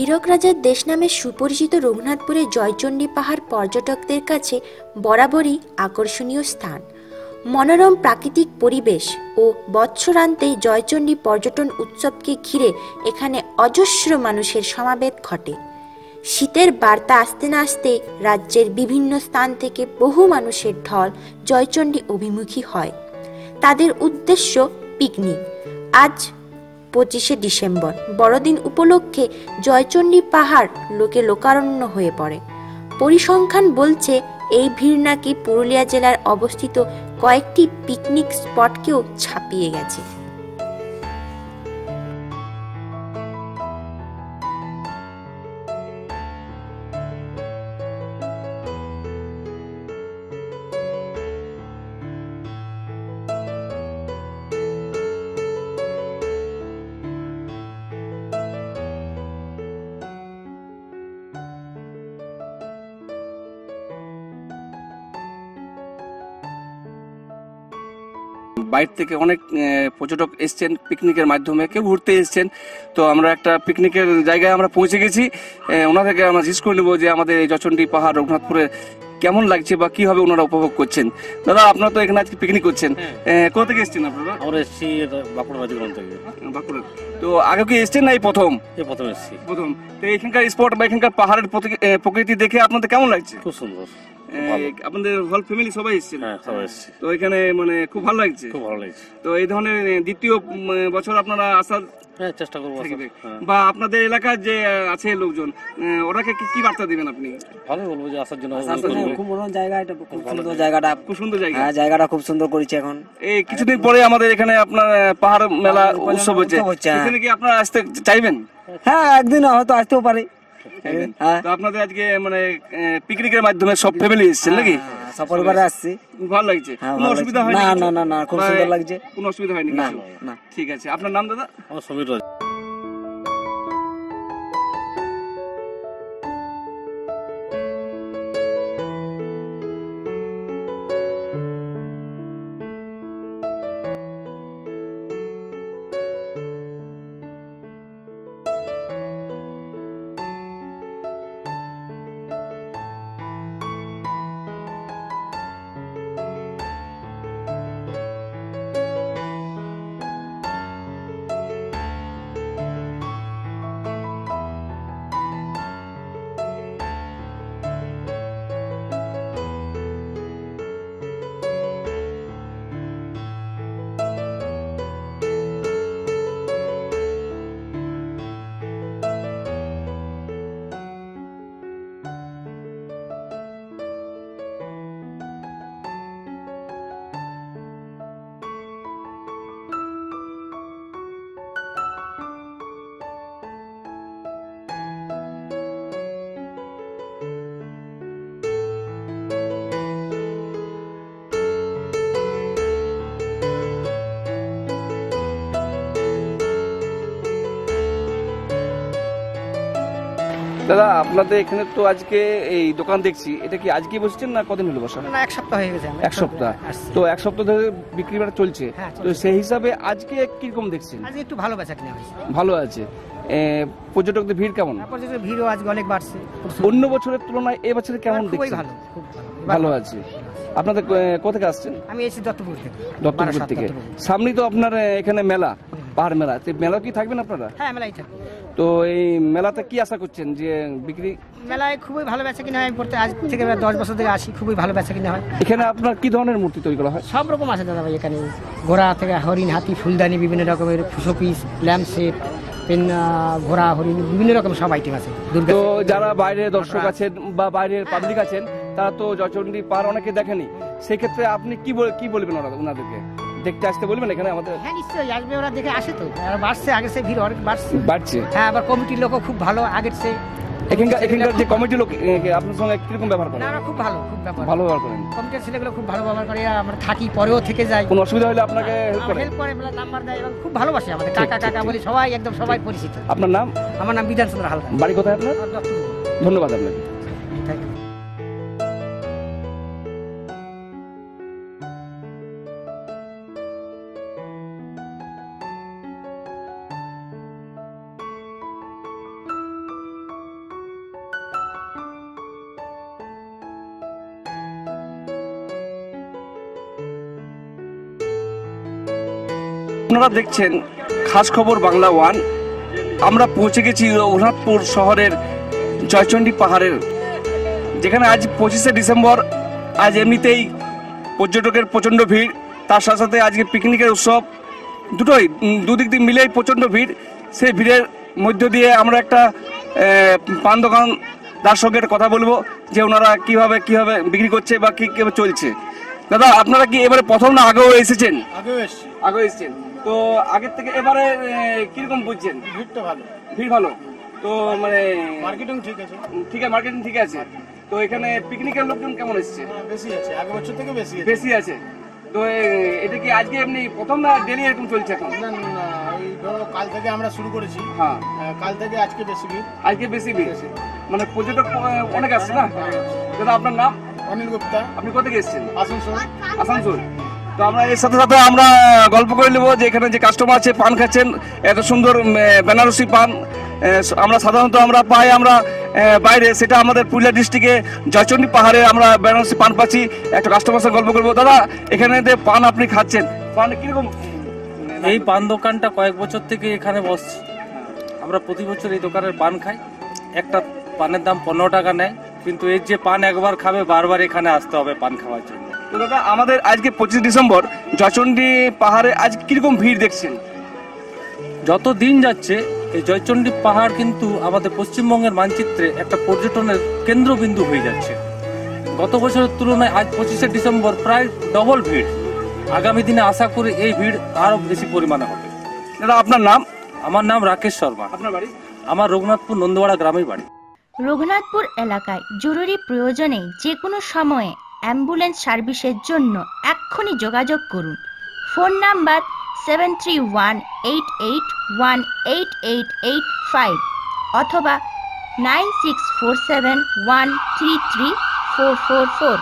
হীরক রাজার দেশ নামে সুপরিচিত রঘুনাথপুরের জয়চণ্ডী পাহাড় পর্যটকদের কাছে বরাবরই আকর্ষণীয় স্থান। মনোরম প্রাকৃতিক পরিবেশ ও বৎসরান্তে জয়চণ্ডী পর্যটন উৎসবকে ঘিরে এখানে অজস্র মানুষের সমাবেত ঘটে। শীতের বার্তা আসতে না আসতে রাজ্যের বিভিন্ন স্থান থেকে বহু মানুষের ঢল জয়চণ্ডী অভিমুখী হয়। তাদের উদ্দেশ্য পিকনিক। আজ পঁচিশে ডিসেম্বর। বড়দিন উপলক্ষে জয়চণ্ডী পাহাড় লোকে লোকারণ্য হয়ে পড়ে। পরিসংখ্যান বলছে, এই ভিড় নাকি পুরুলিয়া জেলার অবস্থিত কয়েকটি পিকনিক স্পটকেও ছাপিয়ে গেছে। বাইরে থেকে অনেক পর্যটক এসছেন পিকনিকের মাধ্যমে কেউ ঘুরতে এসছেন। তো আমরা একটা পিকনিকের জায়গায় আমরা পৌঁছে গেছি। আহ, ওনাদেরকে আমরা জিজ্ঞেস করে নেব যে আমাদের এই জচন্ডী পাহাড় রঘুনাথপুরে কেমন লাগছে বা কীভাবে ওনারা উপভোগ করছেন। দাদা আপনারা তো এখানে আজকে পিকনিক করছেন। আহ, কোথা থেকে এসছেন আপনারা? আমরা এসেছি বাঁকুড়া থেকে। বাঁকুড়া। তো আগে কি এসছেন না এই প্রথম? এই প্রথম এসেছি। প্রথম। তো এখানকার স্পট বা এখানকার পাহাড়ের প্রকৃতি দেখে আপনাদের কেমন লাগছে? খুব সুন্দর। আপনাদের হল ফ্যামিলি সবাই এসেছেন হ্যাঁ সবাই এসেছি। তো এখানে মানে খুব ভালো লাগছে। খুব ভালো লাগছে। তো এই ধরনের দ্বিতীয় বছর আপনারা আসার হ্যাঁ চেষ্টা করব হ্যাঁ। বা আপনাদের এলাকার যে আছে লোকজন ওরাকে কি- কি বার্তা দিবেন আপনি? ভালোই বলব যে আসার জন্য। খুব মনোরম জায়গা এটা খুব সুন্দর জায়গাটা। খুব সুন্দর জায়গা। হ্যাঁ জায়গাটা খুব সুন্দর করেছে এখন। এই কিছুদিন পরে আমাদের এখানে আপনার পাহাড় মেলা উৎসব হচ্ছে। হ্যাঁ। এখানে কি আপনারা আসতে চাইবেন? হ্যাঁ একদিন হয়তো আসতেও পারে। তো আপনাদের আজকে মানে পিকনিকের মাধ্যমে সব ফ্যামিলি এসেছেন নাকি? হ্যাঁ, সপরিবারে আসছি। ভালো লাগছে? হ্যাঁ, কোনো অসুবিধা হয় হয়নি না, না, না, না, খুব সুন্দর লাগছে। কোনো অসুবিধা হয়নি না না ঠিক আছে। আপনার নাম দাদা? আমার সমীর রয়েছে দাদা আপনাদের এখানে তো আজকে এই দোকান দেখছি এটা কি আজকে বসছেন না কদিন হলো বসা? না এক সপ্তাহ হয়ে গেছে এক সপ্তাহ। তো এক সপ্তাহ ধরে বিক্রি বাটা চলছে। হ্যাঁ, তো সেই হিসাবে আজকে কীরকম দেখছেন? আজকে একটু ভালো বেচা কিনা হয়েছে। ভালো আছে। পর্যটকদের ভিড় কেমন? তারপর যে ভিড়ও আজকে অনেক বাড়ছে। অন্য বছরের তুলনায় এ বছরে কেমন দেখছেন? ভালো ভালো। ভালো আছে। আপনাদের কোথা থেকে আসছেন? আমি এসেছি দত্তপুর থেকে। দত্তপুর থেকে। সামনেই তো আপনার এখানে মেলা পাহাড় মেলা। মেলা কি থাকবেন আপনারা? হ্যাঁ মেলায় থাকি তো এই মেলাতে কি আশা করছেন যে বিক্রি? মেলায় খুবই ভালো বেচা কিনা হয় পড়তে আজ থেকে দশ বছর থেকে আসি খুবই ভালো বেচা কিনা হয়। এখানে আপনার কি ধরনের মূর্তি তৈরি করা হয়? সব রকম আছে দাদা ভাই এখানে। ঘোড়া থেকে হরিণ হাতি ফুলদানি বিভিন্ন রকমের শোপিস ল্যাম্প সেট পেন ঘোড়া হরিণ বিভিন্ন রকম সব আইটেম আছে। তো যারা বাইরে দর্শক আছেন বা বাইরের পাবলিক আছেন তারা তো জয়চন্ডী পার অনেকে দেখেনি। সেক্ষেত্রে আপনি কি বল- কি বলবেন ওনাদেরকে? দেখতে আসতে বলবেন এখানে আমাদের? হ্যাঁ নিশ্চয়ই আসবে ওরা দেখে আসে তো। বাড়ছে আগের সে ভিড় অনেক বাড়ছে। বাড়ছে? হ্যাঁ আবার কমিটির লোকও খুব ভালো আগের সে এখানকার এখানকার যে কমিটি লোক আপনার সঙ্গে কীরকম ব্যবহার করে না খুব ভালো খুব ব্যাপার ভালো ব্যবহার করেন। কমিটির ছেলেগুলো খুব ভালো ব্যবহার করে আমরা থাকি পরেও থেকে যাই। কোনো অসুবিধা হলে আপনাকে হেল্প করে হেল্প করে নাম্বার দেয় এবং খুব ভালোবাসে আমাদের। কাকা কাকা বলি সবাই একদম সবাই পরিচিত। আপনার নাম? আমার নাম বিধান চন্দ্র হালদার। বাড়ি কোথায় আপনার? ধন্যবাদ আপনাকে। আপনারা দেখছেন খাস খবর বাংলা ওয়ান। আমরা পৌঁছে গেছি রঘুনাথপুর শহরের জয়চণ্ডী পাহাড়ের। যেখানে আজ পঁচিশে ডিসেম্বর আজ এমনিতেই পর্যটকের প্রচণ্ড ভিড়। তার সাথে সাথে আজকে পিকনিকের উৎসব। দুটোই দুদিক দিয়ে মিলেই প্রচণ্ড ভিড়। সেই ভিড়ের মধ্য দিয়ে আমরা একটা পান দোকানদার সঙ্গে কথা বলব যে ওনারা কীভাবে কীভাবে বিক্রি করছে বা কী কীভাবে চলছে। দাদা আপনারা কি এবারে প্রথম না আগেও এসেছেন? আগেও এসছি। আগে এসেছেন? তো আগের থেকে এবারে কীরকম বুঝছেন? ভিড়টা ভালো। ভিড় ভালো? তো মানে মার্কেটিং ঠিক আছে। ঠিক আছে মার্কেটিং ঠিক আছে। তো এখানে পিকনিকের লোকজন কেমন এসছে? বেশি আছে আগের বছর থেকে বেশি বেশি আছে। তো এটা কি আজকে এমনি প্রথম না ডেলি এরকম চলছে এখন? না না ওই ধরো কাল থেকে আমরা শুরু করেছি। হ্যাঁ। কাল থেকে আজকে বেশি ভিড়। আজকে বেশি ভিড়? আছে মানে পর্যটক অনেক আসছে না? দাদা আপনার নাম? অনিল গুপ্তা। আপনি কোথা থেকে এসেছেন? আসানসোল। আসানসোল। তো আমরা এর সাথে সাথে আমরা গল্প করে নেব যে এখানে যে কাস্টমার আছে, পান খাচ্ছেন, এত সুন্দর বেনারসি পান আমরা সাধারণত আমরা পাই আমরা বাইরে, সেটা আমাদের পুরুলিয়া ডিস্ট্রিক্টে জয়চণ্ডী পাহাড়ে আমরা বেনারসি পান পাচ্ছি, একটা কাস্টমার সাথে গল্প করব। দাদা, এখানে যে পান আপনি খাচ্ছেন, পান কীরকম? এই পান দোকানটা কয়েক বছর থেকে এখানে বসছি। আমরা প্রতি বছর এই দোকানের পান খাই। একটা পানের দাম পনেরো টাকা নেয়, কিন্তু এর যে পান একবার খাবে, বারবার এখানে আসতে হবে পান খাওয়ার জন্য। তো দাদা আমাদের আজকে পঁচিশ ডিসেম্বর জয়চণ্ডী পাহাড়ে আজ কীরকম ভিড় দেখছেন? যত দিন যাচ্ছে এই জয়চণ্ডী পাহাড় কিন্তু আমাদের পশ্চিমবঙ্গের মানচিত্রে একটা পর্যটনের কেন্দ্রবিন্দু হয়ে যাচ্ছে। গত বছরের তুলনায় আজ পঁচিশে ডিসেম্বর প্রায় ডবল ভিড়। আগামী দিনে আশা করি এই ভিড় আরও বেশি পরিমাণে হবে। দাদা আপনার নাম? আমার নাম রাকেশ শর্মা। আপনার বাড়ি? আমার রঘুনাথপুর নন্দওয়াড়া গ্রামেই বাড়ি। রঘুনাথপুর এলাকায় জরুরি প্রয়োজনে যে কোনো সময়ে অ্যাম্বুলেন্স সার্ভিসের জন্য এক্ষুনি যোগাযোগ করুন। Phone number seven three one eight eight one eight eight eight five অথবা nine six four seven one three three four four four